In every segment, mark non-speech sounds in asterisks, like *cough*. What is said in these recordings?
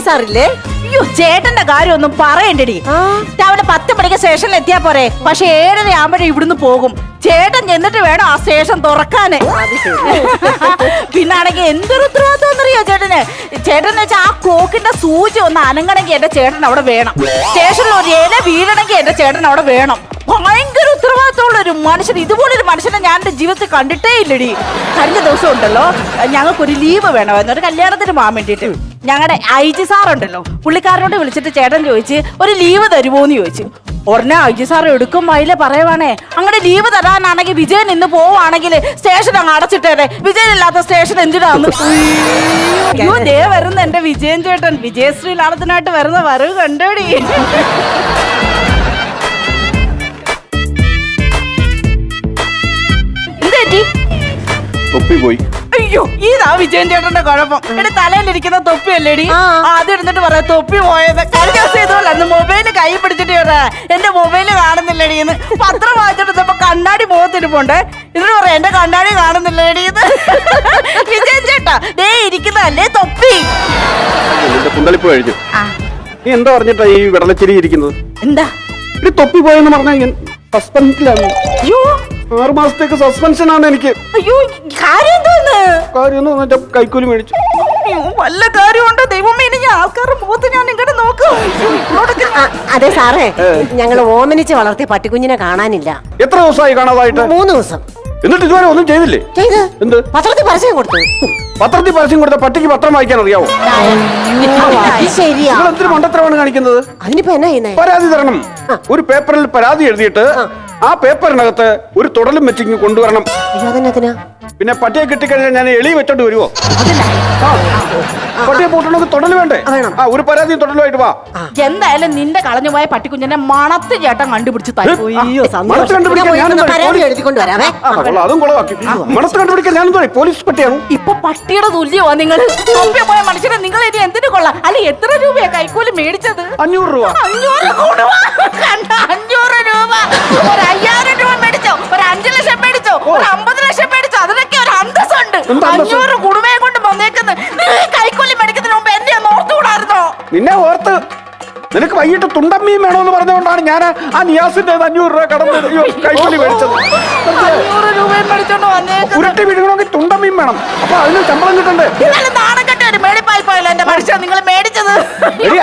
സാറില്ലേ? അയ്യോ ചേട്ടന്റെ കാര്യമൊന്നും പറയണ്ടടി. ആ. രാവിലെ പത്ത് മണിക്ക് സ്റ്റേഷനിൽ എത്തിയാ പോരെ. പക്ഷെ ഏഴര ആകുമ്പോഴേ ഇവിടുന്ന് പോകും. ചേട്ടൻ ചെന്നിട്ട് വേണം ആ സ്റ്റേഷൻ തുറക്കാന്. *laughs* പിന്നാണെങ്കിൽ എന്തൊരു ഉത്തരവാദിത്വം അറിയോ ചേട്ടന്? ചേട്ടൻ വെച്ചാൽ ആ കോക്കിന്റെ സൂചി ഒന്ന് അനങ്ങണമെങ്കിൽ എന്റെ ചേട്ടൻ അവിടെ വേണം. സ്റ്റേഷനിൽ ഒരു ഇല വീഴണമെങ്കിൽ എന്റെ ചേട്ടൻ അവിടെ വേണം. ഭയങ്കര ഉത്തരവാദിത്തമുള്ള ഒരു മനുഷ്യൻ ഇതുപോലൊരു മനുഷ്യനെ ഞാൻ എന്റെ ജീവിതത്തിൽ കണ്ടിട്ടേ ഇല്ലടി കഴിഞ്ഞ ദിവസം ഉണ്ടല്ലോ ഞങ്ങൾക്കൊരു ലീവ് വേണമായിരുന്നു ഒരു കല്യാണത്തിന് പോകാൻ വേണ്ടിയിട്ട്. ഞങ്ങളുടെ ഐ ജി സാറുണ്ടല്ലോ പുള്ളിക്കാരനോട് വിളിച്ചിട്ട് ചേട്ടൻ ചോദിച്ച് ഒരു ലീവ് തരുമോന്ന് ചോദിച്ചു. ഉടനെ ഐ ജി സാർ എടുക്കും അതിലെ പറയുവാണേ അങ്ങനെ ലീവ് തരാനാണെങ്കിൽ വിജയൻ ഇന്ന് പോവാണെങ്കിൽ സ്റ്റേഷൻ അങ്ങ് അടച്ചിട്ടേ വിജയൻ ഇല്ലാത്ത സ്റ്റേഷൻ എന്തിനാന്ന് ദേ വരുന്ന എന്റെ വിജയൻ ചേട്ടൻ വിജയശ്രീ ലാളത്തിനായിട്ട് വരുന്ന വരവ് കണ്ടോടി. തൊപ്പി പോയി അയ്യോ ഇതാ വിജയൻ ചേട്ടന്റെ കുഴപ്പം. എന്റെ തലയിലിരിക്കുന്ന തൊപ്പിയല്ലേടി? ആ. അത് എടുത്തിട്ട് പറയാ തൊപ്പി പോയത്. കഴിഞ്ഞ ദിവസം ഇതുപോലെ അന്ന് കൈ പിടിച്ചിട്ട് പറയാ എന്റെ മൊബൈൽ കാണുന്നില്ലടി എന്ന്. പത്രം വായിച്ചിട്ട് കണ്ണാടി പോകത്തിരിപ്പുണ്ട് ഇതിന് പറയാ എന്റെ കണ്ണാടി കാണുന്നില്ലടി എന്ന്. വിജയൻ ചേട്ടാ ദേ ഇരിക്കുന്നതല്ലേ തൊപ്പി? കഴിഞ്ഞു. നീ എന്താ പറഞ്ഞിട്ടാ ഈ വിടലച്ചിരി ഇരിക്കുന്നത്? എന്താ? ഒരു തൊപ്പി പോയെന്ന് പറഞ്ഞാൽ ഹസ്ബൻഡിലാണ് അയ്യോ ആറു മാസത്തേക്ക് സസ്പെൻഷൻ ആണ് എനിക്ക്. അയ്യോ കാര്യം എന്തോന്ന് കൈക്കൂലി മേടിച്ചു. വല്ല കാര്യമുണ്ടോ? ദൈവമേ ഇനി ആൾക്കാരുടെ മുഖത്ത് ഞാൻ ഇങ്ങനെ നോക്കും. അതെ സാറേ ഞങ്ങൾ ഓമനിച്ച് വളർത്തിയ പട്ടിക്കുഞ്ഞിനെ കാണാനില്ല. എത്ര ദിവസമായി കാണാതായിട്ട്? മൂന്ന് ദിവസം. എന്നിട്ട് ഇതുവരെ ഒന്നും ചെയ്തില്ലേ? ചെയ്ത്? എന്ത്? പത്രത്തിൽ പരസ്യം കൊടുത്തു. പത്രത്തിൽ പരസ്യം കൊടുത്ത പട്ടിക്ക് പത്രം വായിക്കാൻ അറിയാവോ? അത് ശരിയാ. നിങ്ങൾ എന്തിനു മണ്ടത്തരമാണ് കാണിക്കുന്നത്? അതിനിപ്പോ എന്നാ ചെയ്യുന്നത് പരാതി തരണം. ഒരു പേപ്പറിൽ പരാതി എഴുതിയിട്ട് ആ പേപ്പറിനകത്ത് ഒരു തുടലും വെച്ചിങ്ങ് കൊണ്ടുവരണം. പിന്നെ പട്ടിയെ കിട്ടിക്കഴിഞ്ഞാൽ ഞാൻ എളി വെച്ചോണ്ട് വരുവോ? ആ. പട്ടിയെ പൂട്ടണമെങ്കിൽ തുടൽ വേണ്ടേ? ആ ഒരു പരാതിയും തുടലുമായിട്ട് വാ. എന്തായാലും നിന്റെ കളഞ്ഞുപോയ പട്ടിക്കുഞ്ഞിനെ മണത്ത് ചേട്ടൻ കണ്ടുപിടിച്ച് അതും കുളവാക്കി. മണത്ത് കണ്ടുപിടിക്കാൻ ഞാൻ പോലീസ് പട്ടിയാണ്. ഇപ്പൊ പട്ടിയുടെ തുല്യമാ നിങ്ങൾ പോയ മനുഷ്യനെ നിങ്ങൾ ഇനി എന്തിനു കൊള്ളാം? അല്ല എത്ര രൂപയാ കൈക്കൂലി മേടിച്ചത്? അഞ്ഞൂറ് രൂപ. അഞ്ഞൂറ് കൂടുവാ. നിന്നെ ഓർത്ത് നിനക്ക് വൈകിട്ട് തുണ്ടമ്മീൻ വേണമെന്ന് പറഞ്ഞുകൊണ്ടാണ് ഞാൻ ആ നിയാസിന്റെ അഞ്ഞൂറ് രൂപ കടം കൈക്കൂലി മേടിച്ചത്. ഉരുട്ടി വീഴണമെങ്കിൽ തുണ്ടമ്മീൻ വേണം. അപ്പൊ അതിന് ശമ്പളം കിട്ടണ്ടേ?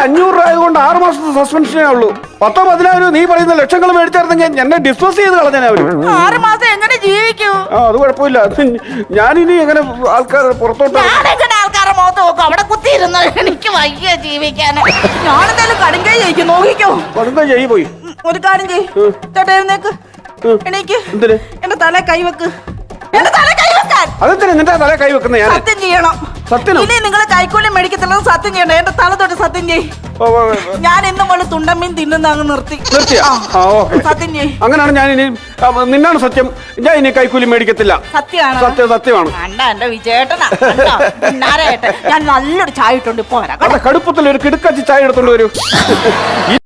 അഞ്ഞൂറ് രൂപ ആയതുകൊണ്ട് ആറ് മാസത്തെ സസ്പെൻഷനേ ഉള്ളൂ. പത്തോ പതിനായിരം നീ പറയുന്ന ലക്ഷങ്ങൾ മേടിച്ചായിരുന്നെങ്കിൽ എന്നെ ഡിസ്പോസ് ചെയ്ത് കളഞ്ഞാൽ അവർ. ആറ് മാസം എങ്ങനെ ജീവിക്കൂ? ആ അത് കുഴപ്പമില്ല. ഞാനിനി എങ്ങനെ ആൾക്കാർ പുറത്തോട്ട് നോക്കും അവിടെ കുത്തിയിരുന്ന് എനിക്ക് വയ്യ ജീവിക്കാൻ ഞാനെന്തായാലും കടുങ്കൈ ജയിക്കും നോക്കിക്കോ. അതെന്താ ചെയ്യ് പോയി. ഒരു കാര്യം ചെയ്യ്. ചേട്ടാ എഴുന്നേക്ക്. എണീക്ക്. എന്തിന്? എന്റെ തല കൈവെക്ക് എന്റെ തല കൈവെക്കാൻ അതെന്തിനാ നിന്റെ തല കൈ വെക്കുന്ന ഞാൻ സത്യം ചെയ്യണം. സത്യം ഇനി നിങ്ങൾ കൈക്കൂലി മേടിക്കത്തില്ലെന്ന് സത്യം ചെയ്യണം. എന്റെ തല തൊട്ട് സത്യം ഞാൻ എന്നും പോലെ തുണ്ടമ്മീൻ തിന്നുന്ന അങ്ങ് നിർത്തി. നിർത്തിയാ? ആ സത്യം അങ്ങനെയാണ് ഞാൻ ഇനി നിന്നാണ് സത്യം. ഞാൻ ഇനി കൈക്കൂലി മേടിക്കത്തില്ല. സത്യമാണ്. സത്യം സത്യമാണ്. കണ്ട എന്റെ വിജയേട്ടനാ. കണ്ടോ? പിന്നാരെയായിട്ട് ഞാൻ നല്ലൊരു ചായ ഇട്ടുണ്ട് ഇപ്പൊ കടുപ്പത്തിൽ ഒരു കിടുക്കച്ചി ചായ എടുത്തോണ്ട് വരൂ. ഈ *laughs*